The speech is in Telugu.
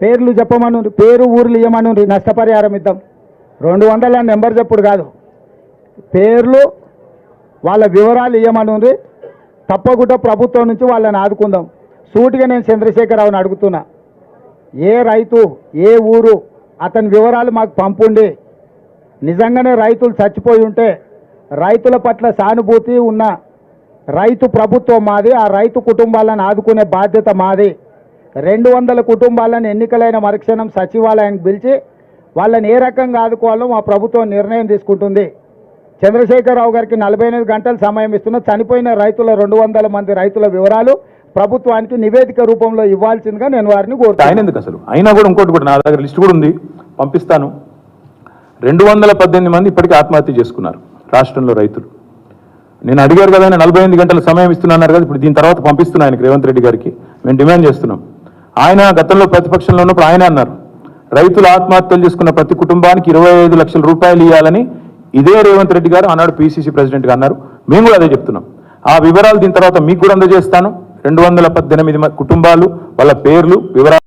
పేర్లు చెప్పమను పేరు ఊర్లు ఇవ్వమను నష్టపరిహారం ఇద్దాం. రెండు వందల నెంబర్ చెప్పుడు కాదు. పేర్లు వాళ్ళ వివరాలు ఇవ్వమను తప్పకుండా ప్రభుత్వం నుంచి వాళ్ళని ఆదుకుందాం. సూటిగా నేను చంద్రశేఖరరావుని అడుగుతున్నా. ఏ రైతు ఏ ఊరు అతని వివరాలు మాకు పంపుండి. నిజంగానే రైతులు చచ్చిపోయి ఉంటే రైతుల పట్ల సానుభూతి ఉన్న రైతు ప్రభుత్వం మాది ఆ రైతు కుటుంబాలను ఆదుకునే బాధ్యత మాది. రెండు వందల కుటుంబాలను ఎన్నికలైన మరుక్షణం సచివాలయానికి పిలిచి వాళ్ళని ఏ రకంగా ఆదుకోవాలో మా ప్రభుత్వం నిర్ణయం తీసుకుంటుంది. చంద్రశేఖరరావు గారికి నలభై ఎనిమిది గంటలు సమయం ఇస్తున్న చనిపోయిన రైతుల రెండు వందల మంది రైతుల వివరాలు ప్రభుత్వానికి నివేదిక రూపంలో ఇవ్వాల్సిందిగా నేను వారిని ఆయన ఎందుకు అసలు? అయినా కూడా ఇంకోటి కూడా నా దగ్గర లిస్ట్ కూడా ఉంది. పంపిస్తాను. రెండు వందల పద్దెనిమిది మంది ఇప్పటికీ ఆత్మహత్య చేసుకున్నారు రాష్ట్రంలో రైతులు. నేను అడిగారు కదా నలభై ఎనిమిది గంటల సమయం ఇస్తున్నాను కదా ఇప్పుడు దీని తర్వాత పంపిస్తున్నాను ఆయనకి రేవంత్ రెడ్డి గారికి. మేము డిమాండ్ చేస్తున్నాం. ఆయన గతంలో ప్రతిపక్షంలో ఉన్నప్పుడు ఆయన అన్నారు రైతులు ఆత్మహత్యలు చేసుకున్న ప్రతి కుటుంబానికి ఇరవై ఐదు లక్షల రూపాయలు ఇవ్వాలని ఇదే రేవంత్ రెడ్డి గారు ఆనాడు పిసిసి ప్రెసిడెంట్గా అన్నారు. మేము కూడా అదే చెప్తున్నాం. ఆ వివరాలు దీని తర్వాత మీకు కూడా అందజేస్తాను. రెండు వందల పద్దెనిమిది కుటుంబాలు వాళ్ళ పేర్లు వివరాలు